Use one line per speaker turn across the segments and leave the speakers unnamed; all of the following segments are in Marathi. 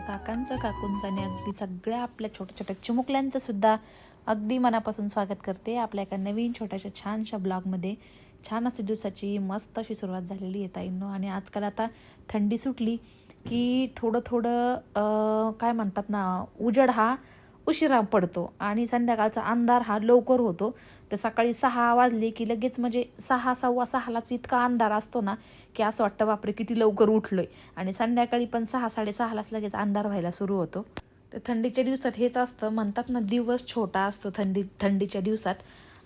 दादांचं काकांचं काकूंचं आणि अगदी सगळ्या आपल्या छोट्या छोट्या चिमुकल्यांचं सुद्धा अगदी मनापासून स्वागत करते. आपल्या एका नवीन छोट्याशा छानशा ब्लॉगमध्ये छान अशी दिवसाची मस्त अशी सुरुवात झालेली आहे ताईंनो. आणि आजकाल आता थंडी सुटली की थोडं थोडं काय म्हणतात ना उजड हा उशिरा पडतो आणि संध्याकाळचा अंधार हा लवकर होतो. तर सकाळी सहा वाजले की लगेच म्हणजे सहा सव्वा सहालाच इतका अंधार असतो ना की असं वाटतं बापरे किती लवकर उठलोय. आणि संध्याकाळी पण सहा साडेसहालाच लगेच अंधार व्हायला सुरू होतो. तर थंडीच्या दिवसात हेच असतं म्हणतात ना दिवस छोटा असतो थंडी थंडीच्या दिवसात.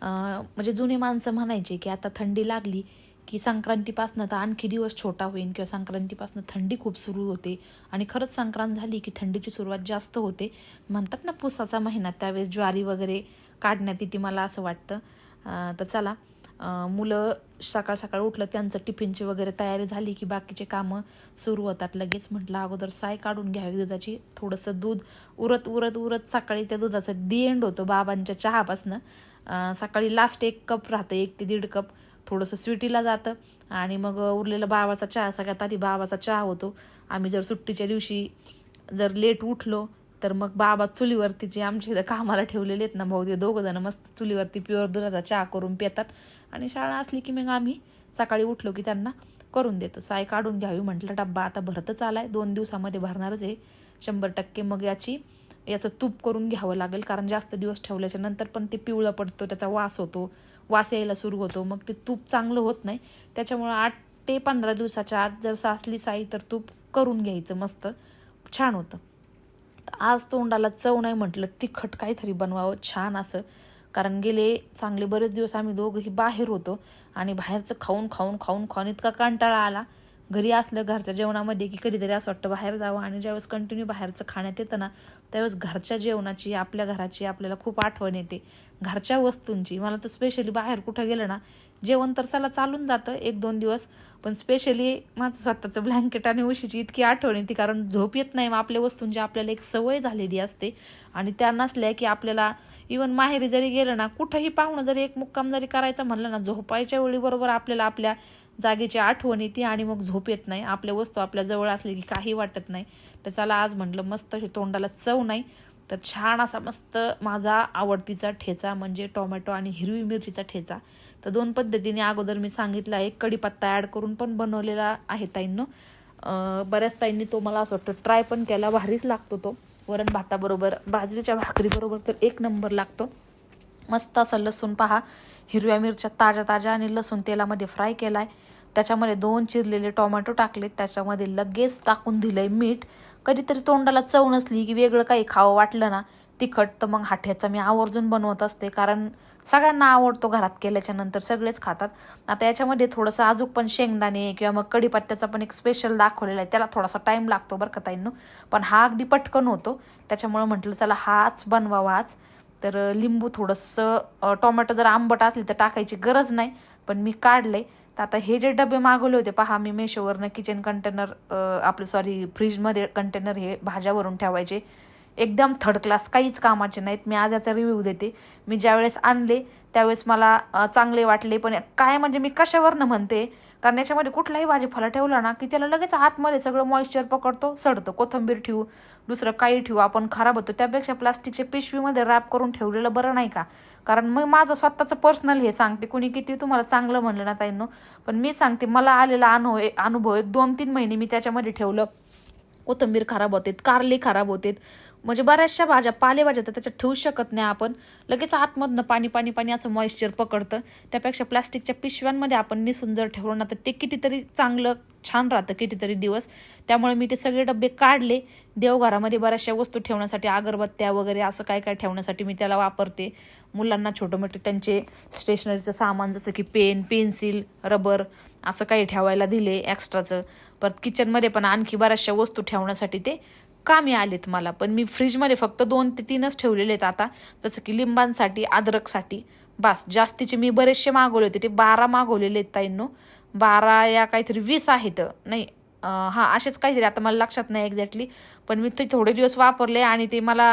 म्हणजे जुने माणसं म्हणायचे की आता थंडी लागली की संक्रांतीपासनं तर आणखी दिवस छोटा होईल किंवा संक्रांतीपासनं थंडी खूप सुरू होते. आणि खरंच संक्रांत झाली की थंडीची सुरुवात जास्त होते. म्हणतात ना पुसाचा महिना त्यावेळेस ज्वारी वगैरे काढण्यात येते मला असं वाटतं. तर चला मुलं सकाळ सकाळ उठलं त्यांचं टिफिनची वगैरे तयारी झाली की बाकीचे कामं सुरू होतात. लगेच म्हटलं अगोदर साय काढून घ्यावी दुधाची थोडंसं दूध उरत उरत उरत सकाळी त्या दुधाचं दी एंड होतो बाबांच्या चहापासनं. सकाळी लास्ट एक कप राहतं एक ते दीड कप थोडंसं स्वीटीला जातं. आणि मग उरलेला बाबाचा चहा सगळ्यात आधी बाबाचा चहा होतो. आम्ही जर सुट्टीच्या दिवशी जर लेट उठलो तर मग बाबा चुलीवरती जे आमच्या इथं कामाला ठेवलेले आहेत ना भाऊ ते दोघं जण मस्त चुलीवरती प्युअर दुधाचा चहा करून पितात. आणि शाळा असली की मग आम्ही सकाळी उठलो की त्यांना करून देतो. साय काढून घ्यावी म्हटलं डब्बा आता भरतच आलाय. दोन दिवसामध्ये भरणारच आहे. शंभर टक्के मग याची याचं तूप करून घ्यावं लागेल. कारण जास्त दिवस ठेवल्याच्या नंतर पण ते पिवळं पडतो त्याचा वास होतो. वास यायला सुरू होतो. मग ते तूप चांगलं होत नाही. त्याच्यामुळं आठ ते पंधरा दिवसाच्या आत जर सासली साई तर तूप करून घ्यायचं मस्त. छान होतं. आज तोंडाला चव नाही म्हटलं तिखट काहीतरी बनवावं छान असं. कारण गेले चांगले बरेच दिवस आम्ही दोघंही बाहेर होतो आणि बाहेरचं खाऊन खाऊन खाऊन खाऊन इतका कंटाळा आला. घरी असलं घरच्या जेवणामध्ये की कधीतरी असं वाटतं बाहेर जावं आणि ज्यावेळेस कंटिन्यू बाहेरचं खाण्यात येतं ना त्यावेळेस घरच्या जेवणाची आपल्या घराची आपल्याला खूप आठवण येते. घरच्या वस्तूंची. मला तर स्पेशली बाहेर कुठं गेलं ना जेवण तर चला चालून जातं एक दोन दिवस पण स्पेशली माझं स्वतःचं ब्लँकेट आणि उशीची इतकी आठवण येते कारण झोप येत नाही. मग आपल्या वस्तूंची आपल्याला एक सवय झालेली असते. आणि त्या नसल्या की आपल्याला इवन माहेरी जरी गेलं ना कुठंही पाहुणं जरी एक मुक्काम जरी करायचं म्हणलं ना झोपायच्या वेळी बरोबर आपल्याला आपल्या जागेची आठवण येते आणि मग झोप येत नाही. आपल्या वस्तू आपल्या जवळ असली की काही वाटत नाही. तर चला आज म्हटलं मस्त अशी तोंडाला चव नाही. तर छान असा मस्त माझा आवडतीचा ठेचा म्हणजे टोमॅटो आणि हिरवी मिरचीचा ठेचा. तर दोन पद्धतीने अगोदर मी सांगितलं आहे. कढीपत्ता ॲड करून पण बनवलेला आहे ताईंनं. बऱ्याच ताईंनी तो मला असं वाटतं ट्राय पण केला. भारीच लागतो तो. वरण भाताबरोबर बाजरीच्या भाकरीबरोबर तर एक नंबर लागतो. मस्त असं लसूण पहा. हिरव्या मिरच्या ताज्या ताज्या आणि लसूण तेलामध्ये फ्राय केला आहे त्याच्यामध्ये दोन चिरलेले टोमॅटो टाकले त्याच्यामध्ये लगेच टाकून दिलंय मीठ. कधीतरी तोंडाला चव नसली की वेगळं काही खावं वाटलं ना तिखट तर मग हाठ्याचा मी आवर्जून बनवत असते कारण सगळ्यांना आवडतो घरात केल्याच्यानंतर सगळेच खातात. आता याच्यामध्ये थोडंसं अजून पण शेंगदाणे किंवा मग कढीपत्त्याचा पण एक स्पेशल दाखवलेला आहे त्याला थोडासा टाइम लागतो बरं का ताईंनो. पण हा अगदी पटकन होतो त्याच्यामुळं म्हटलं चला हाच बनवावा आज. तर लिंबू थोडंसं टोमॅटो जर आंबट असली तर टाकायची गरज नाही पण मी काढले तर आता हे जे डबे मागवले होते पहा मी मेशोवरनं किचन कंटेनर आपलं सॉरी फ्रीजमध्ये कंटेनर हे भाज्यावरून ठेवायचे. एकदम थर्ड क्लास काहीच कामाचे नाहीत. मी आज याचा रिव्ह्यू देते. मी ज्यावेळेस आणले त्यावेळेस मला चांगले वाटले पण काय म्हणजे मी कशावरनं म्हणते? कारण याच्यामध्ये कुठलाही भाजीपाला ठेवला ना की त्याला लगेच आतमध्ये सगळं मॉइश्चर पकडतो सडतं कोथंबीर ठेवू दुसरं काही ठेवू आपण खराब होतो. त्यापेक्षा प्लास्टिकच्या पिशवीमध्ये रॅप करून ठेवलेलं बरं नाही का? कारण मग माझं स्वतःचं पर्सनल हे सांगते. कुणी किती तुम्हाला चांगलं म्हणलं ना ताईंनो. पण मी सांगते मला आलेला अनुभव अनुभव एक दोन तीन महिने मी त्याच्यामध्ये ठेवलं. कोथिंबीर खराब होते कारले खराब होते म्हणजे बऱ्याचशा भाज्या पालेभाज्या तर त्याच्यात ठेवू शकत नाही आपण. लगेच आतमधनं पाणी पाणी पाणी असं मॉइश्चर पकडतं. त्यापेक्षा प्लास्टिकच्या पिशव्यांमध्ये आपण निसून जर ठेवलं ना तर ते कितीतरी चांगलं छान राहतं कितीतरी दिवस. त्यामुळे मी ते सगळे डबे काढले. देवघरामध्ये बऱ्याचशा वस्तू ठेवण्यासाठी अगरबत्त्या वगैरे असं काय काय ठेवण्यासाठी मी त्याला वापरते. मुलांना छोटं मोठे त्यांचे स्टेशनरीचं सामान जसं की पेन पेन्सिल रबर असं काही ठेवायला दिले एक्स्ट्राचं परत किचनमध्ये पण आणखी बऱ्याचशा वस्तू ठेवण्यासाठी ते कामी आलेत मला. पण मी फ्रीजमध्ये फक्त दोन ते तीनच ठेवलेले आहेत आता. जसं की लिंबांसाठी अद्रकसाठी. बास जास्तीचे मी बरेचसे मागवले होते. ते बारा मागवलेले आहेत ताईंनो. बारा या काहीतरी वीस आहेत. नाही हां असेच काहीतरी. आता मला लक्षात नाही एक्झॅक्टली पण मी ते थोडे दिवस वापरले आणि ते मला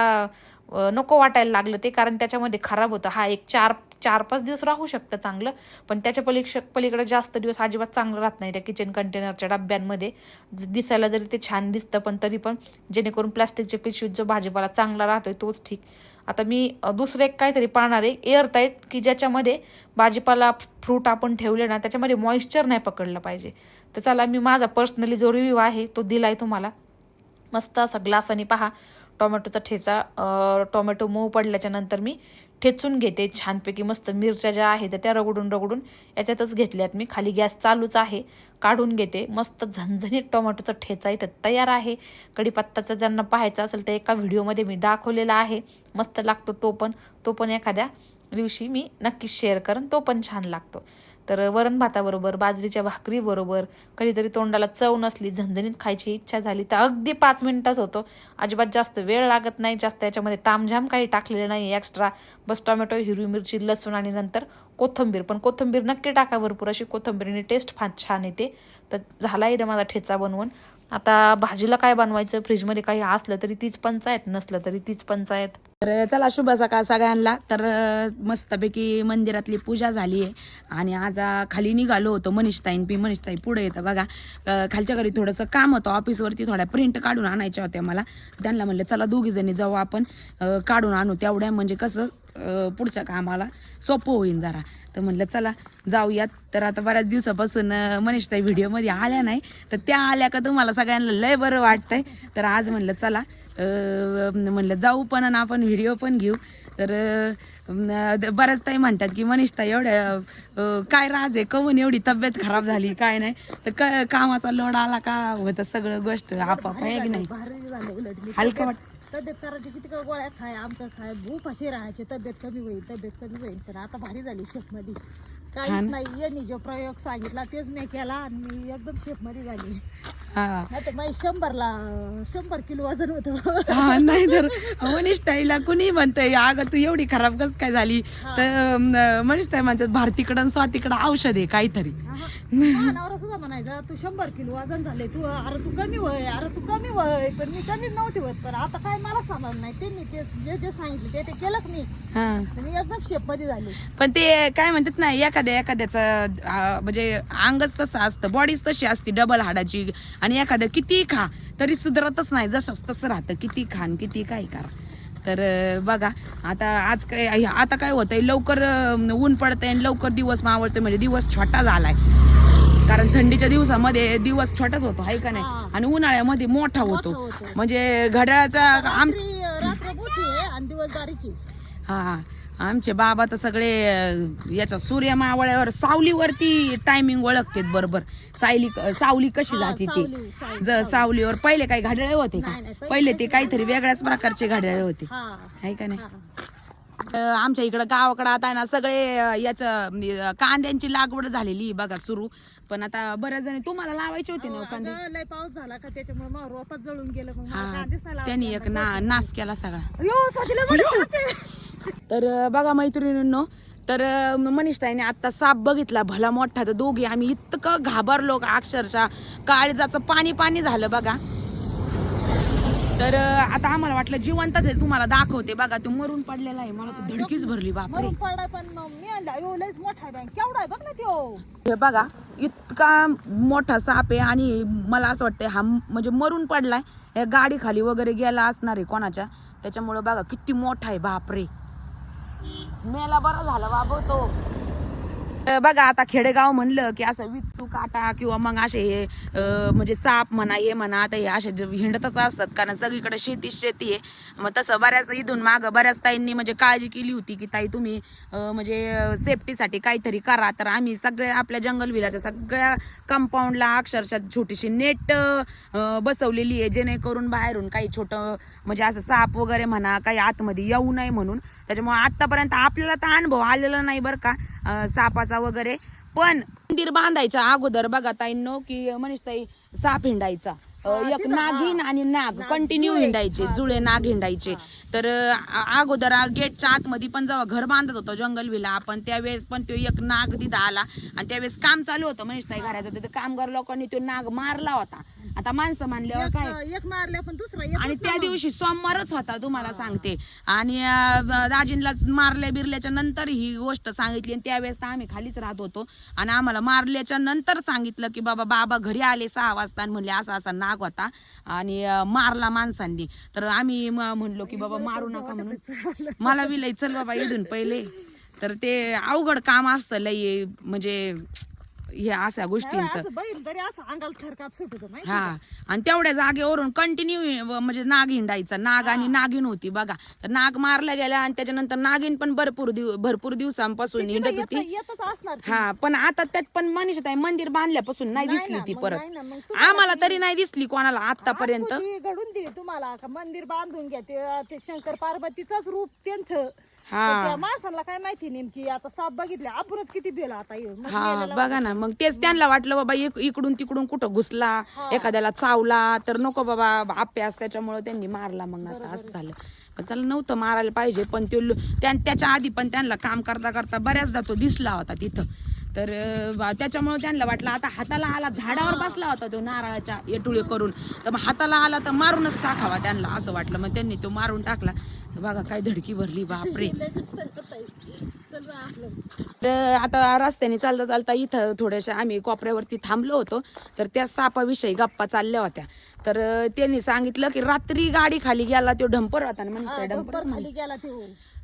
नको वाटायला लागलं ते कारण त्याच्यामध्ये खराब होतं. हा एक चार चार पाच दिवस राहू शकतं चांगलं पण त्याच्या पलीक्ष पलीकडे जास्त दिवस अजिबात चांगलं राहत नाही त्या किचन कंटेनरच्या डब्यांमध्ये. ज- दिसायला जरी ते छान दिसतं पण तरी पण जेणेकरून प्लास्टिकच्या पिशवीत जो भाजीपाला चांगला राहतोय तोच ठीक. आता मी दुसरं एक काहीतरी पाहणार आहे एअरटाईट की ज्याच्यामध्ये भाजीपाला फ्रूट आपण ठेवले ना त्याच्यामध्ये मॉइश्चर नाही पकडलं पाहिजे. तर चला मी माझा पर्सनली जो रिव्ह्यू आहे तो दिलाय तुम्हाला. मस्त असा ग्लासाने पहा टोमॅटोचा ठेचा टोमॅटो मऊ पडल्याच्या नंतर मी ठेचून घेते छानपैकी मस्त. मिरच्या ज्या आहेत त्या रगडून रगडून याच्यातच घेतल्यात मी. खाली गॅस चालूच आहे. काढून घेते. मस्त झणझणीत टोमॅटोचा ठेचा इथं तयार आहे. कढीपत्ताचं ज्यांना पाहायचं असेल तर एका व्हिडिओमध्ये मी दाखवलेला आहे. मस्त लागतो तो पण. तो पण एखाद्या दिवशी मी नक्कीच शेअर करेन. तो पण छान लागतो. तर वरण भाताबरोबर बाजरीच्या भाकरीबरोबर कधीतरी तोंडाला चव नसली झणझणीत खायची इच्छा झाली तर अगदी पाच मिनिटात होतो. अजिबात जास्त वेळ लागत नाही जास्त याच्यामध्ये तामझाम काही टाकलेलं नाही. एक्स्ट्रा बस टोमॅटो हिरवी मिरची लसूण आणि नंतर कोथिंबीर. पण कोथिंबीर नक्की टाका भरपूर. अशी कोथिंबीरीने टेस्ट फार छान येते. तर झाला आहे माझा ठेचा बनवून. आता भाजीला काय बनवायचं? फ्रीजमध्ये काही असलं तरी तीच पंचायत नसलं तरी तीच पंचायत.
तर चला शुभ सकाळ सगळ्यांना. तर मस्तपैकी मंदिरातली पूजा झाली आहे. आणि आज खाली निघालो होतो मनीषताईन पी. मनीषताई पुढे येतं बघा. खालच्या घरी थोडंसं काम होतं. ऑफिसवरती थोड्या प्रिंट काढून आणायच्या होत्या मला. त्यांना म्हणलं चला दोघीजणी जाऊ आपण. काढून आणू तेवढ्या. म्हणजे कसं पुढच्या कामाला सोपं होईल जरा. तर म्हणलं चला जाऊयात. तर आता बऱ्याच दिवसापासून मनीषताई व्हिडिओमध्ये आल्या नाही. तर त्या आल्या का तुम्हाला सगळ्यांना लय बरं वाटतंय. तर आज म्हणलं चला म्हणलं जाऊ पण आणि आपण व्हिडिओ पण घेऊ. तर बऱ्याच ताई म्हणतात की मनीषताई एवढ्या काय राज आहे? कमून एवढी तब्येत खराब झाली काय नाही? तर क कामाचा लोड आला का? होतं सगळं गोष्ट आपाप आहे की नाही? हलकं वाटतं.
तब्येत करायची किती का गोळ्या खाय आमकं खाय. भूप अशी राहायची तब्येत कमी होईल तब्येत कमी होईल. पण आता भारी झाली
शेतमध्ये
काहीच
ना.
नाही यांनी जो प्रयोग सांगितला तेच मी केला आणि मी एकदम शेपमध्ये झाली.
हा.
नाही तर माझी शंभरला शंभर किलो वजन होतं.
हा नाही तर मनीषताईला कुणी म्हणतंय अगं तू एवढी खराब कस काय झाली? तर मनीषताई म्हणतात भारतीकडं स्वातीकडं औषध आहे काहीतरी.
नवरा सुद्धा म्हणायचा तू शंभर किलो वजन झाले तू अरे तू कमी वय अरे तू कमी वय पण मी कमीच नव्हते होत पण आता काय मला समज नाही. त्यांनी ते जे जे सांगितलं ते ते केलं मी.
हा.
मी एकदम शेपमध्ये झाली.
पण ते काय म्हणतात ना एखाद्या एखाद्याचं म्हणजे अंगच तसं असतं बॉडीच तशी असते डबल हाडाची. आणि एखादं किती खा तरी सुधारतच नाही जसंच तसं राहतं. किती खा आणि किती काय करा. तर बघा आता आज काय आता काय होतंय लवकर अं, ऊन पडतंय आणि लवकर दिवस मावळतोय म्हणजे दिवस छोटा झालाय. कारण थंडीच्या दिवसामध्ये दिवस छोटाच होतो हाय का नाही. आणि उन्हाळ्यामध्ये मोठा होतो.
होतो.
म्हणजे घड्याळाचा आम
आहे आहे.
हा. आमचे बाबा तर सगळे याच्या सूर्य मावळ्यावर सावलीवरती टायमिंग ओळखतेत बरोबर. सायली सावली कशी जाते ते? ज सावलीवर पहिले काही घड्याळे होते का?
पहिले
ते काहीतरी वेगळ्याच प्रकारचे घड्याळे होते.
हा.
आहे का नाही? आमच्या इकडं गावाकडं आता आहे ना सगळे याचं कांद्यांची लागवड झालेली बघा सुरू. पण आता बऱ्याच जणी तुम्हाला लावायचे होते ना कांदे?
लय पाऊस झाला का त्याच्यामुळे मग रोपात जळून गेलं मग
त्यांनी एक ना नाश केला सगळा. तर बघा मैत्रिणींनो तर मनीषताईने आता साप बघितला भला मोठा तर दोघे आम्ही इतकं घाबरलो अक्षरशः. काळजाचं पाणी पाणी झालं बघा. तर आता आम्हाला वाटलं जिवंतच आहे. तुम्हाला दाखवते बघा तो मरून पडलेला आहे. मला तर धडकीच भरली बापरे.
मरून पडलाय पण मग मी आणला लयच मोठा बँक केवढा आहे बघ ना त्यो
हे बघा इतका मोठा साप आहे आणि मला असं वाटतंय हा म्हणजे मरून पडलाय. या गाडी खाली वगैरे गेला असणार आहे कोणाच्या. त्याच्यामुळे बघा किती मोठा आहे बापरे. मेला बरं झालं बाबा तो. बघा आता खेडेगाव म्हणलं की असं विचू काटा किंवा मग असे हे, म्हणजे साप म्हणा हे म्हणा आता हे असे जे हिंडतच असतात कारण सगळीकडे शेती शेती आहे. मग तसं बऱ्याच इथून माग बऱ्याच ताईंनी म्हणजे काळजी केली होती की ताई तुम्ही म्हणजे सेफ्टीसाठी काहीतरी करा. तर आम्ही सगळ्या आपल्या जंगल विलाच्या सगळ्या कंपाऊंडला अक्षरशः छोटीशी नेट बसवलेली आहे जेणेकरून बाहेरून काही छोटं म्हणजे असं साप वगैरे म्हणा काही आतमध्ये येऊ नये म्हणून. त्याच्यामुळे आतापर्यंत आपल्याला तर अनुभव आलेला नाही बरं का. सापाचा वगैरे. पण मंदिर बांधायच्या अगोदर बघा ताईंनो की मनीषताई साप हिंडायचा. एक नागिन आणि नाग कंटिन्यू हिंडायचे जुळे नाग हिंडायचे. तर अगोदर गेटच्या आतमध्ये पण जेव्हा घर बांधत होतो जंगल विला आपण त्यावेळेस पण तो एक नाग तिथं आला. आणि त्यावेळेस काम चालू होतं मनीषताई घराचं. तिथे कामगार लोकांनी तो नाग मारला होता. आता माणसं मानल्यावर काय?
एक- एक मारल्या पण दुसरा येतच
आणि त्या. दिवशी सोमवारच होता तुम्हाला सांगते. आणि अं, दाजींला मारल्या बिरल्याच्या नंतर ही गोष्ट सांगितली आणि त्यावेळेस तर आम्ही खालीच राहत होतो. आणि आम्हाला मारल्याच्या नंतर सांगितलं की बाबा बाबा घरी आले सहा वाजता. आणि म्हणले असा असा नाग होता. आणि अं, मारला माणसांनी. तर आम्ही म- म्हणलो की बाबा मारू नका म्हणून. मला लई चल बाबा इथून पहिले. तर ते अवघड काम असतं लई म्हणजे हे अशा गोष्टींचं.
असं बैल तरी असं अंगाला थरकाप सुटतो माहिती
हा. आणि तेवढ्या जागेवरून कंटिन्यू म्हणजे नाग हिंडायचा. नाग आणि नागिन होती बघा. तर नाग मारला गेला आणि त्याच्यानंतर नागिन पण भरपूर दिव भरपूर दिवसांपासून हिंडत
येत-
होती.
येतच असणार ती.
हा पण आता त्यात पण मनीषा ताई मंदिर बांधल्यापासून नाही दिसली ती
मग
परत.
नाही ना, मग
आम्हाला तरी नाही दिसली कोणाला आतापर्यंत.
घडून दिली तुम्हाला का मंदिर बांधून घ्या ते- ते शंकर पार्वतीचंच रूप त्यांचं.
हा.
काय माहिती नेमकी आता साप बघितले आपणच किती बेला आता. मग
हा
मेलेला
बघा ना मग तेच त्यांना वाटलं बाबा इक- इकडून तिकडून कुठं घुसला एखाद्याला चावला तर नको बाबा अभ्यास त्याच्यामुळे त्यांनी मारला मग आता असं झालं. पण त्याला नव्हतं मारायला पाहिजे पण ते लो- त्या- त्याच्या आधी पण त्यांना काम करता करता बऱ्याचदा तो दिसला होता तिथं. तर अं, बा- त्याच्यामुळे त्यांना वाटलं आता हाताला आला झाडावर बसला होता तो नारळाच्या येटुळे करून. तर मग हाताला आला तर मारूनच टाकावा त्यांना असं वाटलं. मग त्यांनी तो मारून टाकला. बघा काय धडकी भरली बापरे. तर आता रस्त्याने चालता चालता इथं थोड्याशा आम्ही कोपऱ्यावरती थांबलो होतो. तर त्या सापाविषयी गप्पा चालल्या होत्या. तर त्यांनी सांगितलं की रात्री गाडी खाली गेला तो डंपर होता ना म्हणजे डंपर
डंपर खाली गेला ते.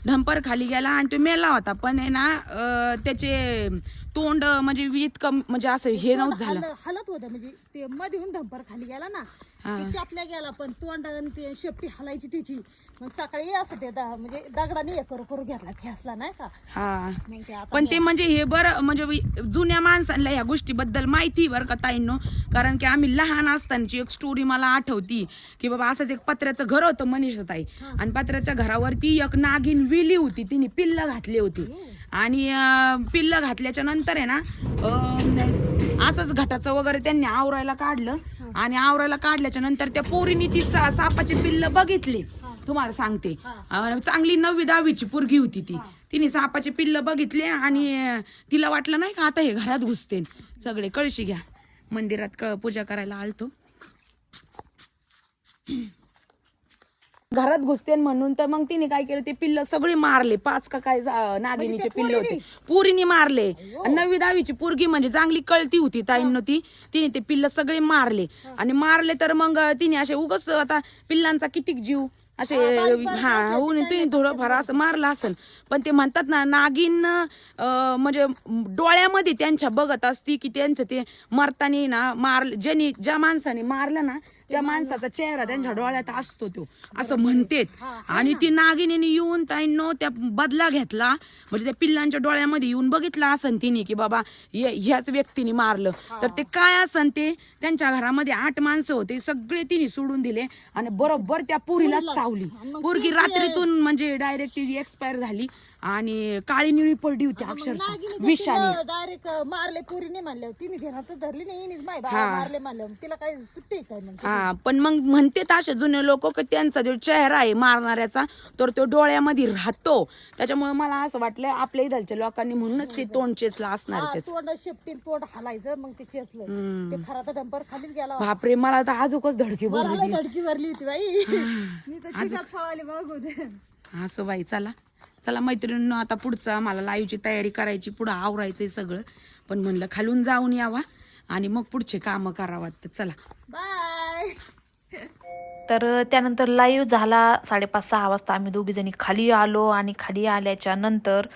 डंपर खाली गेला आणि तो मेला होता. पण आहे ना त्याचे तोंड म्हणजे इतकं म्हणजे असं हे नव्हतं झालं.
हल- हलत होतं. म्हणजे ते मधून डंपर खाली गेला ना ते चापल्या गेला पण तोंड आणि ते शेपटी हलायची त्याची. मग सकाळी असं ते दा- म्हणजे दगडाने हे करू करू घेतला खेसला नाही का?
हा.
मग ते आता
पण ते म्हणजे हे बरं म्हणजे वि- जुन्या माणसांना या गोष्टीबद्दल माहिती बरं का ताईंनो. कारण की आम्ही लहान असतानाची एक स्टोरी मला आठवती की बाबा असंच एक पत्र्याचं घर होतं मनीषा ताई आणि पत्र्याच्या घरावरती एक नागिन विली होती तिने पिल्ल घातली होती. आणि पिल्ल घातल्याच्या नंतर आहे ना असंच घटाचं वगैरे त्यांनी आवरायला काढलं. आणि आवरायला काढल्याच्या नंतर त्या पोरीने ती सा- सापाचे पिल्ल बघितले. तुम्हाला सांगते. चांगली नववी दहावीची पोरगी होती ती. तिने सापाचे पिल्ल बघितले आणि तिला वाटलं नाही का आता हे घरात घुसते सगळे कळशी घ्या. मंदिरात पूजा करायला आलतो. घरात घुसते म्हणून तर मग तिने काय केलं ते पिल्ल सगळे मारले. पाच का काय जा- नागिनीचे पिल्ल होते. पुरीने मारले. आणि नववी दहावीची पोरगी म्हणजे चांगली कळती होती ताईंनो ती. तिने ते पिल्ल सगळे मारले. आणि मारले तर मग तिने असे उगस आता पिल्लांचा किती जीव असे हा होऊन तिने थोडंफार असं मारलं असेल पण ते म्हणतात ना नागिन म्हणजे डोळ्यामध्ये त्यांच्या बघत असती की त्यांचं ते मरतानी ना मार ज्यांनी ज्या माणसाने मारलं ना त्या माणसाचा चेहरा त्यांच्या डोळ्यात असतो तो. असं म्हणतेत. आणि ती नागिनीने येऊन ताईंनो त्या बदला घेतला. म्हणजे त्या पिल्लांच्या डोळ्यामध्ये येऊन बघितलं असन तिने की बाबा ह्याच व्यक्तीने मारलं. तर ते काय असन ते त्यांच्या घरामध्ये आठ माणसं होते. सगळे तिने सोडून दिले आणि बरोबर त्या पुरीला चावली. पोरगी रात्रीतून म्हणजे डायरेक्ट एक्सपायर झाली. आणि काळी निळी पडली होती अक्षरशः. विषाने
डायरेक्ट मारले पुरीने म्हणले तिने ध्यानात धरली नाही हिनेच माय बाबा मारले म्हणलं तिला काय सुट्टी काय
हा पण मग म्हणते असे जुने लोक की त्यांचा जो चेहरा आहे मारणाऱ्याचा तर तो डोळ्यामध्ये राहतो. त्याच्यामुळे मला असं वाटलं आपल्या इथलच्या लोकांनी म्हणूनच ते तोंड चेचला असणार त्याच.
तोंड शेपटीन तोंड हलायचं मग ते चेसलं ते खरा तर डंपर खालीच गेला
बापरे मला तर आजूकच धडकी भरली
धडकी भरली होती बाई. मी तर फळाली बघू
असं बाई चला. चला मैत्रिणींनो आता पुढचं आम्हाला लाईव्हची तयारी करायची पुढं आवरायचंय सगळं. पण म्हणलं खालून जाऊन यावा आणि मग पुढचे कामं करावा तर चला.
बाय
तर त्यानंतर लाईव्ह झाला साडेपाच सहा वाजता. आम्ही दोघी जणी खाली आलो आणि खाली आल्याच्यानंतर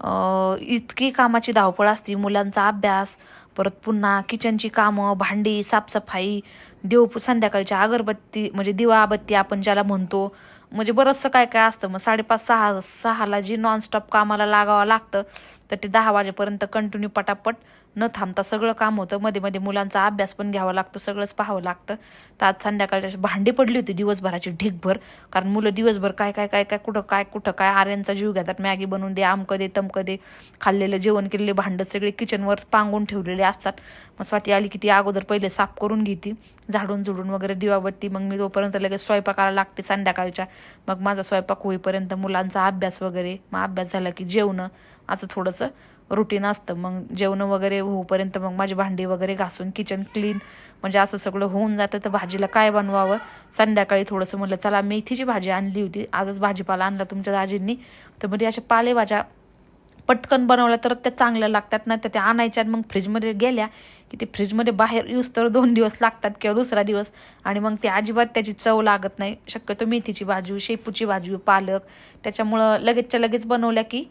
अं, इतकी कामाची धावपळ असते. मुलांचा अभ्यास परत पुन्हा किचनची कामं भांडी साफसफाई देव संध्याकाळची अगरबत्ती म्हणजे दिवाबत्ती आपण ज्याला म्हणतो म्हणजे बरंचसं काय काय असतं. मग साडेपाच सहा सहाला जी नॉनस्टॉप कामाला लागावं लागतं तर ते दहा वाजेपर्यंत कंटिन्यू पटापट न थांबता सगळं काम होतं. मध्ये मध्ये मुलांचा अभ्यास पण घ्यावा लागतो सगळंच पाहावं लागतं. तर आज संध्याकाळच्या अशी भांडी पडली होती दिवसभराची ढीकभर कारण मुलं दिवसभर काय काय काय काय कुठं काय कुठं काय आर्यांचा जीव घेतात. मॅगी बनवून दे आमक दे तमक दे. खाल्लेलं जेवण केलेले भांडं सगळे किचनवर पांगून ठेवलेले असतात. मग स्वाती आली की ती अगोदर पहिले साफ करून घेते. झाडून झुडून वगैरे दिवाबत्ती. मग मी तोपर्यंत लगेच स्वयंपाकाला लागते संध्याकाळच्या. मग माझा स्वयंपाक होईपर्यंत मुलांचा अभ्यास वगैरे. मग अभ्यास झाला की जेवणं. असं थोडंसं रुटीन असतं. मग जेवण वगैरे होऊपर्यंत मग माझी भांडी वगैरे घासून किचन क्लीन म्हणजे असं सगळं होऊन जातं. तर भाजीला काय बनवावं? संध्याकाळी थोडंसं म्हटलं चला मेथीची भाजी आणली होती आजच भाजीपाला आणला तुमच्या दाजींनी. तर म्हणजे अशा पालेभाज्या पटकन बनवल्या तर त्या चांगल्या लागतात. नाही तर त्या आणायच्या आणि मग फ्रीजमध्ये गेल्या की ते फ्रीजमध्ये बाहेर यूज तर दोन दिवस लागतात किंवा दुसरा दिवस. आणि मग ते अजिबात त्याची चव लागत नाही. शक्यतो मेथीची भाजी शेपूची भाजी पालक. त्याच्यामुळं लगेचच्या लगेच बनवल्या की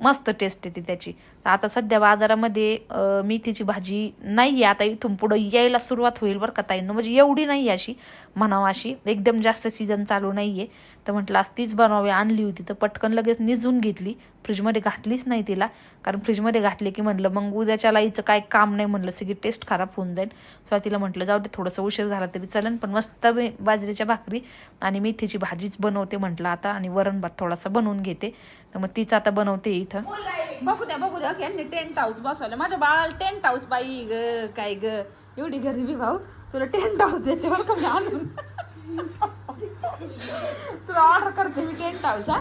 मस्त टेस्ट येते त्याची. आता सध्या बाजारामध्ये मेथीची भाजी नाही आहे आता इथून पुढं यायला सुरुवात होईल बरं का ताईंनो. म्हणजे एवढी नाही आहे अशी म्हणावं अशी. एकदम जास्त सीझन चालू नाही आहे तर म्हटलं आज तीच बनवावी आणली होती. तर पटकन लगेच निजून घेतली. फ्रीजमध्ये घातलीच नाही तिला. कारण फ्रीजमध्ये घातली की म्हटलं मग उद्याच्याला हिचं काय काम नाही म्हणलं सगळी टेस्ट खराब होऊन जाईल. सो तिला म्हटलं जाऊ दे थोडंसं उशीर झाला तरी चालेल पण मस्त बाजरीच्या भाकरी आणि मेथीची भाजीच बनवते म्हटलं आता. आणि वरण भात थोडासा बनवून घेते. तर मग तीच आता बनवते इथं.
बघू द्या बघू द्या. यांनी टेंट हाऊस बसवलं. माझ्या बाळाला टेंट हाऊस बाई ग काय ग? एवढी गरिबी भाऊ. तुला टेंट हाऊस देते बरं का मी आणून? तुला ऑर्डर करते मी टेंट हाऊस हा?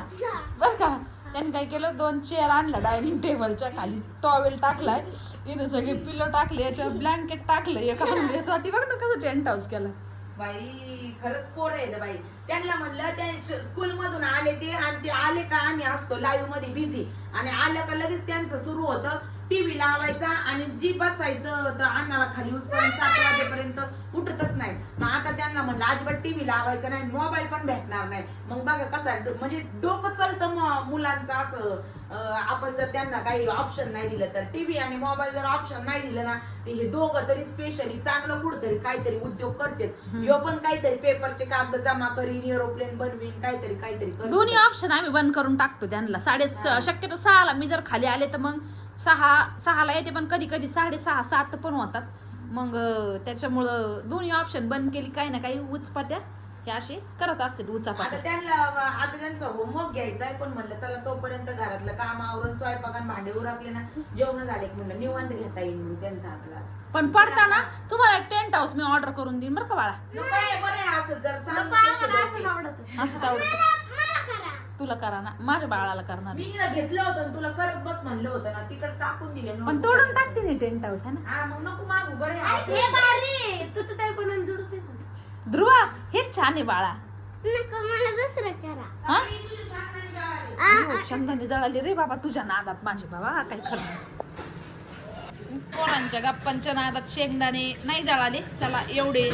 बर का? त्यांनी काय केलं? दोन चेअर आणला डायनिंग टेबलच्या खाली. टॉवेल टाकलाय. इथं सगळे पिलो टाकले याच्यावर ब्लँकेट टाकलं. एक आणून याचं ती बघ ना कसं टेंट हाऊस केलं.
बाई खरंच पोर आहे बाई. त्यांना म्हणलं त्या स्कूल मधून आले ते आणि ते आले का? आम्ही असतो लाईव्हमध्ये बिझी आणि आलं का लगेच त्यांचं सुरू होतं. टीव्ही लावायचा आणि जी बसायचं तर अन्नाला खाली उचपर्यंत सात वाजेपर्यंत उठतच नाही. मग आता त्यांना म्हणलं अजिबात टीव्ही लावायचा नाही मोबाईल पण भेटणार नाही. मग बघा कसा म्हणजे डोकं चालतं मुलांचं असं. आपण जर त्यांना काही ऑप्शन नाही दिलं तर टीव्ही आणि मोबाईल जर ऑप्शन नाही दिलं ना ते हे दोघं तरी स्पेशली चांगलं कुठतरी काहीतरी उद्योग करतेच ह्यो पण काहीतरी पेपरचे कागद जमा करीन एरोप्लेन बनवीन काहीतरी काहीतरी.
दोन्ही ऑप्शन आम्ही बंद करून टाकतो त्यांना. साडे शक्यतो सहाला मी जर खाली आले तर मग सहा सहाला येते पण कधी कधी साडेसहा सात पण होतात. मग त्याच्यामुळं दोन्ही ऑप्शन बंद केली काही ना काही उचपात्या हे असे करत असतील
आता
उचापात्या
त्यांना आता त्यांचा होमवर्क घ्यायचा आहे पण म्हणलं चला तोपर्यंत घरातलं काम आवरून स्वयंपाक आणि भांडे उरकले ना जेवण झाले की म्हणलं निवांत घेता येईल म्हणून त्यांचा आपला.
पण पडताना तुम्हाला एक टेंट हाऊस मी ऑर्डर करून देईन बरं का बाळा.
नको आहे, बरं आहे असं जर चांगलं त्यांचं डोके.
असंच आवडतं. तुला करा ना. माझ्या बाळाला करणार.
मी ना घेतलं होतं आणि तुला करत बस म्हणलं होतं ना. तिकडे टाकून दिले नको
पण तोडून. टाकते ना टेंट हाऊस है ना?
हा मग नको मागू. बरं आहे आपलं.
ध्रुवा हेच छान आहे बाळा. हा? हो, शेंगदाणे जळाले रे बाबा तुझ्या नादात माझे बाबा काही खरं नाही. पोरांच्या गप्पांच्या नादात शेंगदाणे नाही जळाले? चला एवढे.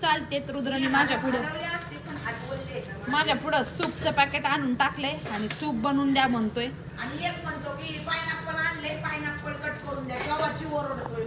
चालते रुद्राने माझ्या पुढं
बनवले असते पण हात बोलले आहेत ना.
माझ्या पुढं सूपचं पॅकेट आणून टाकले आणि सूप बनवून द्या म्हणतोय.
आणि एक म्हणतो की पायनॅपल आणले पायनॅपल कट करून द्या गव्हाची ओरडतोय?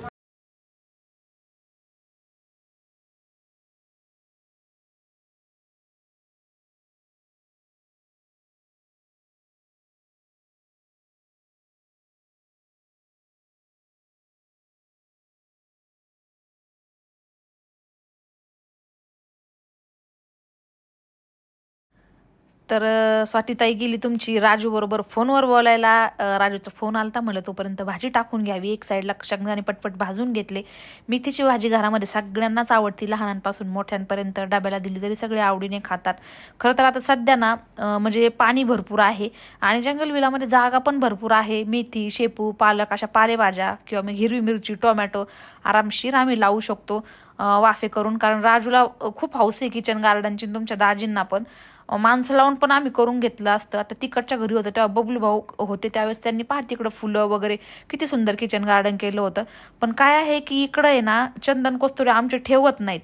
तर स्वातीताई गेली तुमची. राजू बरोबर फोनवर बोलायला राजूचा फोन आलता म्हणलं तोपर्यंत भाजी टाकून घ्यावी. एक साईडला शेंगदाणे पटपट भाजून घेतले. मेथीची भाजी घरामध्ये सगळ्यांनाच आवडती. लहानांपासून मोठ्यांपर्यंत डब्याला दिली तरी सगळे आवडीने खातात. खरं तर आता सध्या ना म्हणजे पाणी भरपूर आहे आणि जंगलविलामध्ये जागा पण भरपूर आहे. मेथी शेपू पालक अशा पालेभाज्या किंवा मग हिरवी मिरची टोमॅटो आरामशीर आम्ही लावू शकतो वाफे करून. कारण राजूला खूप हौस आहे किचन गार्डनची तुमच्या दाजींना पण. माणसं लावून पण आम्ही करून घेतलं असतं. आता तिकडच्या घरी होतं तेव्हा बबलू भाऊ होते त्यावेळेस त्यांनी पाहा तिकडं फुलं वगैरे किती सुंदर किचन गार्डन केलं होतं. पण काय आहे की इकडं आहे ना चंदन कस्तुरी आमचे ठेवत नाहीत.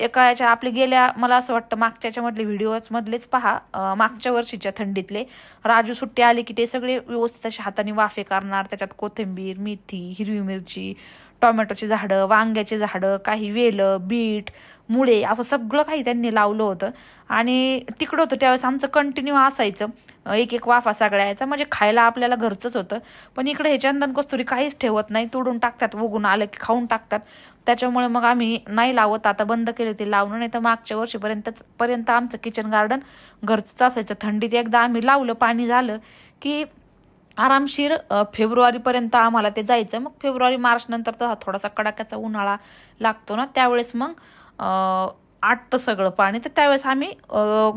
एका याच्या आपले गेल्या मला असं वाटतं मागच्या याच्यामधले व्हिडिओजमधलेच पहा. मागच्या वर्षीच्या थंडीतले. राजू सुट्टी आली की ते सगळे व्यवस्थित असे हाताने वाफे करणार त्याच्यात कोथिंबीर मेथी हिरवी मिरची टोमॅटोची झाडं वांग्याची झाडं काही वेलं बीट मुळे असं सगळं काही त्यांनी लावलं होतं. आणि तिकडं होतं त्यावेळेस आमचं कंटिन्यू असायचं. एक एक वाफा सगळ्या यायचा. म्हणजे खायला आपल्याला घरचंच होतं. पण इकडे हे चंदन कस्तुरी काहीच ठेवत नाही. तोडून टाकतात उगून आलं की खाऊन टाकतात. त्याच्यामुळे मग आम्ही नाही लावत. आता बंद केले ते लावणं. नाही तर मागच्या वर्षीपर्यंतच पर्यंत आमचं किचन गार्डन घरचंच असायचं. थंडीत एकदा आम्ही लावलं पाणी झालं की आरामशीर फेब्रुवारीपर्यंत आम्हाला ते जायचं. मग फेब्रुवारी मार्च नंतर तर थोडासा कडाक्याचा उन्हाळा लागतो ना त्यावेळेस मग आटतं सगळं पाणी. तर त्यावेळेस आम्ही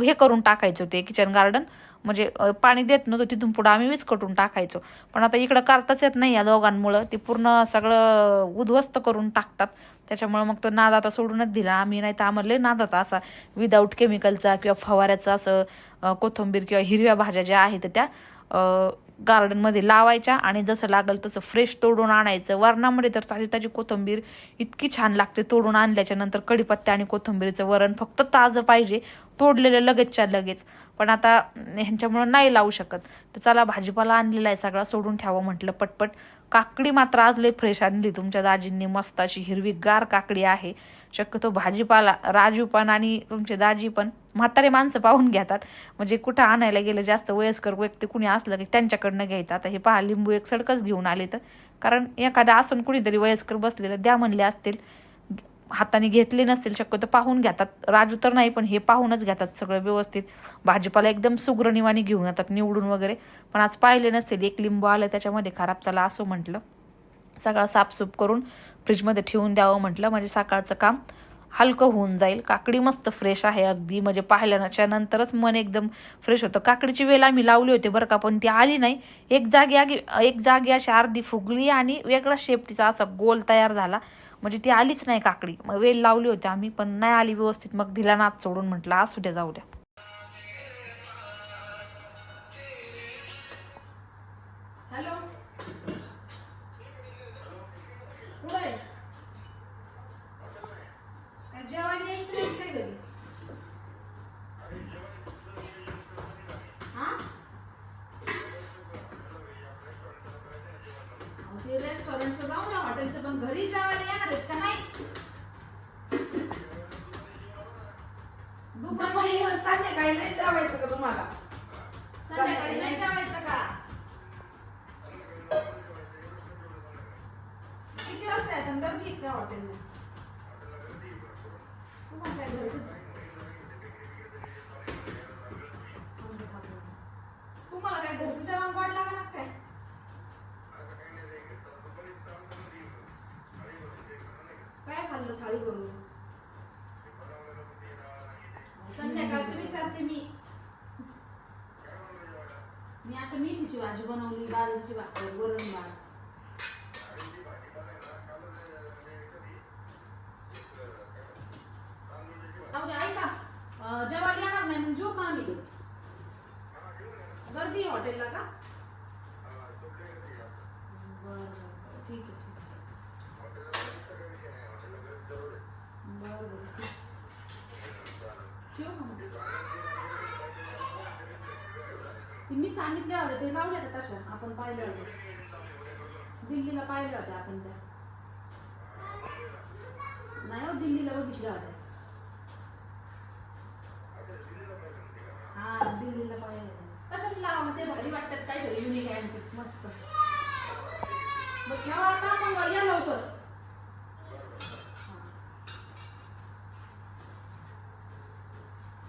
हे करून टाकायचो ते किचन गार्डन म्हणजे पाणी देत नव्हतं तिथून पुढं आम्ही विस्कटून टाकायचो. पण आता इकडं करताच येत नाही या दोघांमुळं. ते पूर्ण सगळं उद्ध्वस्त करून टाकतात. त्याच्यामुळे मग तो नाद आता सोडूनच दिला. आम्ही नाही तर आम्हाला लय नाद असा विदाऊट केमिकलचा किंवा फवाऱ्याचा असं कोथंबीर कोथिंबीर किंवा हिरव्या भाज्या ज्या आहेत त्या गार्डनमध्ये लावायच्या आणि जसं लागेल तसं फ्रेश तोडून आणायचं. वरणामध्ये तर ताजी ताजी कोथिंबीर इतकी छान लागते तोडून आणल्याच्या नंतर कढीपत्ता आणि कोथिंबीरचं वरण फक्त ताजं पाहिजे. तोडलेलं लगेचच्या लगेच. पण आता ह्यांच्यामुळं नाही लावू शकत. तर चला भाजीपाला आणलेला आहे सगळा सोडून ठेवा म्हटलं पटपट. काकडी मात्र आज लय फ्रेश आणली. तुमच्या दाजींनी मस्त अशी हिरवीगार काकडी आहे. शक्यतो भाजीपाला राजू पण आणि तुमचे दाजी पण म्हातारे माणसं पाहून घेतात. म्हणजे कुठं आणायला गेलं जास्त वयस्कर व्यक्ती कुणी असलं की त्यांच्याकडनं घ्यायचं. आता हे पहा लिंबू एक सडकच घेऊन आले तर. कारण एखादा असून कुणीतरी वयस्कर बसलेलं द्या म्हणले असतील हाताने घेतले नसतील शक्यतो पाहून घेतात. राजू तर नाही पण हे पाहूनच घेतात सगळं व्यवस्थित. भाजीपाला एकदम सुग्रनिवानी घेऊन येतात निवडून वगैरे. पण आज पाहिले नसतील एक लिंबू आलं त्याच्यामध्ये खराब चला असं म्हटलं. सगळं साफसूप करून फ्रीजमध्ये ठेवून द्यावं म्हटलं. म्हणजे सकाळचं काम हलकं होऊन जाईल. काकडी मस्त फ्रेश आहे अगदी. म्हणजे पाहिल्याच्या नंतरच मन एकदम फ्रेश होतं. काकडीची वेल आम्ही लावली होती बरं का पण ती आली नाही. एक जागी आगी एक जागी अशी अर्धी फुगली आणि वेगळा शेप तिचा असा गोल तयार झाला. म्हणजे ती आलीच नाही काकडी. मग वेल लावली होती आम्ही पण नाही आली व्यवस्थित. मग दिला नाच सोडून म्हटलं असू द्या जाऊ द्या.
संध्याकाळचं मी मी आता मेथीची भाजी बनवली बाजरीची भाकर वरण भात. सांगितल्या होत्या ते लावल्या का तशा? आपण पाहिल्या होत्या दिल्लीला पाहिल्या होत्या आपण त्या. नाही हो दिल्लीला बघितल्या होत्या. हा दिल्लीला पाहिल्या होत्या तशाच लावा मग ते भारी वाटतात काहीतरी युनिक अँटिक मस्त. मग ठेवा आता मग या लवकर.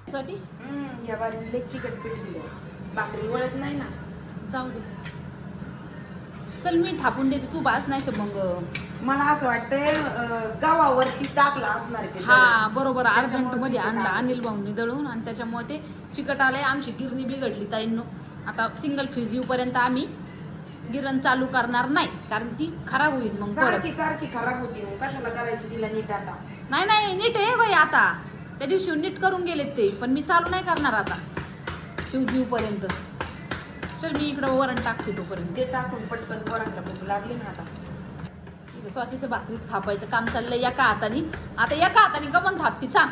साठी?
हम्म, या बारी लई चिकट पीठ दिलं भाकरी वळत नाही ना.
जाऊ दे. चल मी थापून देते. तू बास नाही तर मग
मला असं वाटतंय अं, गव्हावरती टाकला असणार आहे ते
हा बरोबर.
अर्जंटमध्ये
आणला. अनिल भाऊनी दळून आणि त्याच्यामुळे ते चिकट आलंय. आमची गिरणी बिघडली ताईंनो. आता सिंगल फ्यूज येऊपर्यंत आम्ही गिरण चालू करणार नाही कारण ती खराब होईल मग परत.
सारखी सारखी खराब होती मग कशाला करायची तिला नीट आता?
नाही नाही नीट आहे बाई आता. त्या दिवशी नीट करून गेलेत ते पण मी चालू नाही करणार आता. फ्यूज येऊपर्यंत चल मी इकडं वरण टाकते तोपर्यंत.
ते टाकून पटकन पोरांना भूक लागली ना आता.
इथं स्वातीचं भाकरी थापायचं काम चाललंय एका हाताने. आता एका हाताने कमन थापती सांग.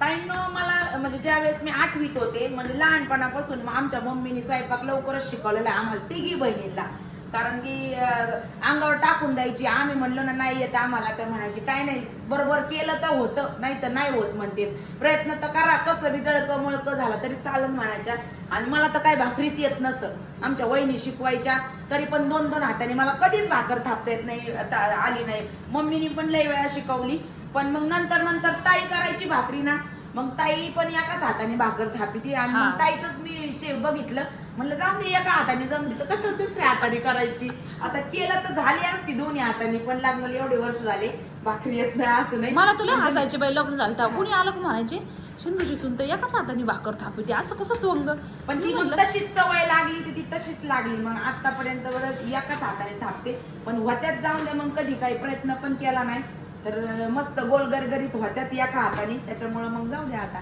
ताईंनो मला म्हणजे ज्या वेळेस मी आठवीत होते म्हणजे लहानपणापासून मग आमच्या मम्मीने स्वयंपाक लवकरच शिकवलेला आहे. आम्हाला तिघी बहिणीला. कारण की अंगावर टाकून द्यायची. आम्ही म्हणलो ना नाही येत आम्हाला. तर म्हणायची काय नाही बरोबर केलं तर होतं नाही तर नाही होत म्हणते. प्रयत्न तर करा कसं बी जळकं मुळकं झालं तरी चालून म्हणायच्या. आणि मला तर काय भाकरीच येत नसत आमच्या वहिनी शिकवायच्या तरी पण दोन दोन हाताने मला कधीच भाकर थापता येत नाही आता आली नाही. मम्मीनी पण लई वेळा शिकवली. पण मग नंतर नंतर ताई करायची भाकरी ना मग ताई पण एकाच हाताने भाकर थापी ती. आणि ताईच मी बघितलं. म्हणलं जाऊन दे एका हाताने जमली तर कशाला दुसऱ्या हाताने करायची? आता केलं तर झाली असती दोन्ही हाताने पण लग्नाला एवढे वर्ष झाले भाकरी येत नाही असं नाही.
मला तुला हसायचे बाई लग्न झालं तेव्हा कुणी आलं का म्हणायचे? सिंधूची सुनत एकाच हाताने भाकर थापते असं कसं स्वंग?
पण ती मग तशीच सवय लागली तर ती तशीच लागली. मग आतापर्यंत बरं एकाच हाताने थापते पण होत्यात जाऊन दे मग कधी काही प्रयत्न पण केला नाही. तर मस्त गोल गरगरीत होत्यात एका हाताने त्याच्यामुळे मग जाऊ दे आता.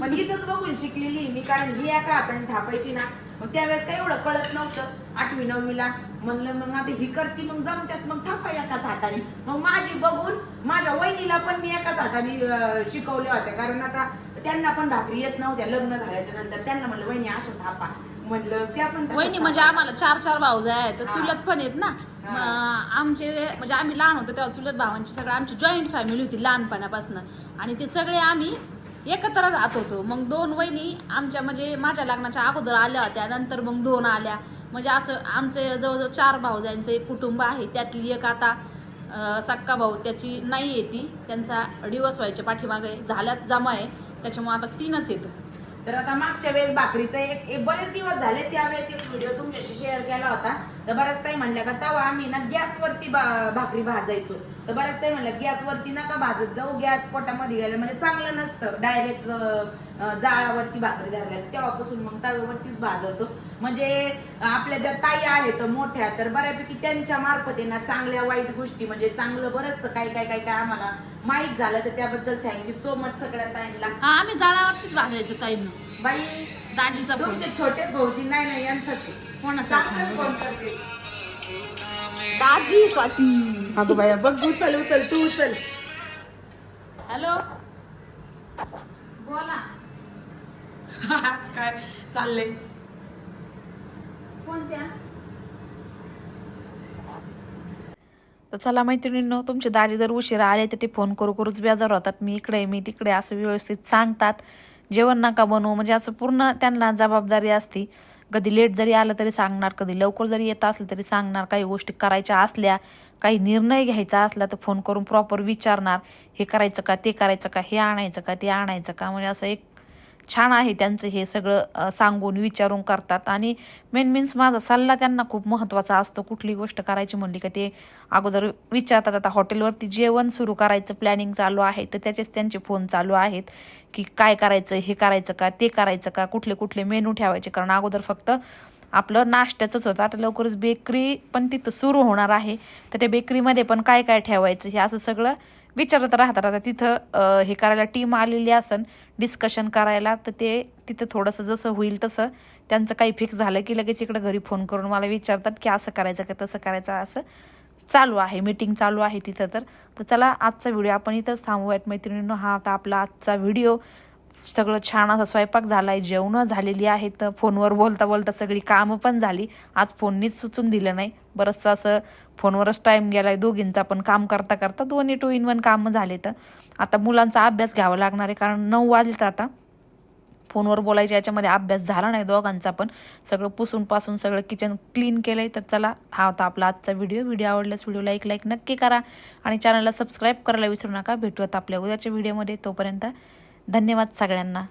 पण हिच बघून शिकलेली मी कारण ही एका हाताने थापायची ना मग त्यावेळेस काही एवढं कळत नव्हतं. आठवी नववीला म्हणलं मग आता ही करती मग जमत्यात मग थापा एकाच हाताने मग माझी बघून माझ्या वहिनीला पण मी एकाच हाताने अं, शिकवल्या होत्या. कारण आता त्यांना पण भाकरी येत नव्हत्या लग्न झाल्याच्यानंतर. त्यांना म्हणलं वहिनी असं थापा. म्हणलं त्या पण तशाच
वहिनी म्हणजे. आम्हाला चार चार भाऊ आहेत तर. चुलत पण आहेत ना. आमचे म्हणजे आम्ही लहान होतो तेव्हा चुलत भावांची सगळं आमची जॉईंट फॅमिली होती लहानपणापासून. आणि ते सगळे आम्ही एकत्र राहत होतो. मग दोन वहिनी आमच्या म्हणजे माझ्या लग्नाच्या अगोदर आल्या होत्या नंतर मग दोन आल्या. म्हणजे असं आमचे जवळजवळ चार भाऊजांचं एक कुटुंब आहे. त्यातली एक आता सक्का भाऊ त्याची नाही आहे ती. त्यांचा डिवोर्स व्हायच्या पाठीमागे झाल्यात जमा आहे त्याच्यामुळे आता तीनच येतं
तर आता मागच्या वेळेस भाकरीचं एक एक बरेच दिवस झाले त्यावेळेस एक व्हिडिओ तुमच्याशी शेअर केला होता. तर बऱ्याच काही म्हणल्या का तेव्हा आम्ही ना गॅसवरती भाकरी भाजायचो. तर बऱ्याच ताई म्हणल्या गॅसवरती नका भाजत जाऊ गॅस पोटामध्ये गेलं. म्हणजे चांगलं नसतं. डायरेक्ट जाळावरती भाकरी धरल्या तेव्हापासून मग तव्यावरतीच भाजवतो म्हणजे आपल्या ज्या ताई आहेत मोठ्या तर बऱ्यापैकी त्यांच्या मार्फत ना चांगल्या वाईट गोष्टी म्हणजे चांगलं बरंचसं काय काय काय काय आम्हाला माहीत झालं तर त्याबद्दल थँक्यू सो मच सगळ्या ताईंना.
हा आम्ही जाळावरतीच भाजायचो ताईंना.
बाई
दाजीचा फोन.
तुमचे छोटे भाऊजी नाही नाही यांचाच
कोणाचा?
चांगलंच फोन करते
दाजी साठी
अगं बाया बघ उचल उचल तू उचल.
हॅलो? बोला.
आज काय चाललंय?
कोणत्या?
तर चला मैत्रिणींनो तुमचे दाजी जर उशिरा आले तर ते फोन करू करूच बेजार होतात. मी इकडे मी तिकडे असं व्यवस्थित सांगतात. जेवण नका बनवू म्हणजे असं पूर्ण त्यांना जबाबदारी असती. कधी लेट जरी आलं तरी सांगणार कधी लवकर जरी येत असलं तरी सांगणार काही गोष्टी करायच्या असल्या काही निर्णय घ्यायचा असला तर फोन करून प्रॉपर विचारणार हे करायचं का ते करायचं का हे आणायचं का ते आणायचं का म्हणजे असं एक छान आहे त्यांचं हे सगळं सांगून विचारून करतात. आणि मेन मीन्स माझा सल्ला त्यांना खूप महत्त्वाचा असतो. कुठली गोष्ट करायची म्हणली का ते अगोदर विचारतात. आता हॉटेलवरती जेवण सुरू करायचं प्लॅनिंग चालू आहे तर त्याचेच त्यांचे फोन चालू आहेत की काय करायचं हे करायचं का ते करायचं का कुठले कुठले मेनू ठेवायचे. कारण अगोदर फक्त आपलं नाश्त्याचंच होतं. आता लवकरच बेकरी पण तिथं सुरू होणार आहे. तर त्या बेकरीमध्ये पण काय काय ठेवायचं हे असं सगळं विचारत राहतात. आता तिथं हे करायला टीम आलेली असन डिस्कशन करायला तर ते तिथं थोडंसं जसं होईल तसं त्यांचं काही फिक्स झालं की लगेच इकडे घरी फोन करून मला विचारतात की असं करायचं का तसं करायचं असं चालू आहे. मीटिंग चालू आहे तिथं तर. तर चला आजचा व्हिडिओ आपण इथंच थांबूयात मैत्रिणींनो. हा आता आपला आजचा व्हिडिओ सगळं छान असा स्वयंपाक झाला आहे जेवणं झालेली आहेत. फोनवर बोलता बोलता सगळी कामं पण झाली. आज फोननीच सुचून दिलं नाही. बरंचसं असं फोनवरच टाईम गेला आहे दोघींचा पण काम करता करता दोन्ही टू इन वन कामं झाले तर. आता मुलांचा अभ्यास घ्यावा लागणार आहे कारण नऊ वाजले तर आता. फोनवर बोलायच्या याच्यामध्ये अभ्यास झाला नाही दोघांचा पण. सगळं पुसून पासून सगळं किचन क्लीन केलंय तर चला हा होता आपला आजचा व्हिडिओ व्हिडिओ आवडल्यास व्हिडिओला एक लाईक नक्की करा. आणि चॅनलला सबस्क्राईब करायला विसरू नका. भेटूयात आपल्या उद्याच्या व्हिडिओमध्ये तोपर्यंत धन्यवाद सगळ्यांना.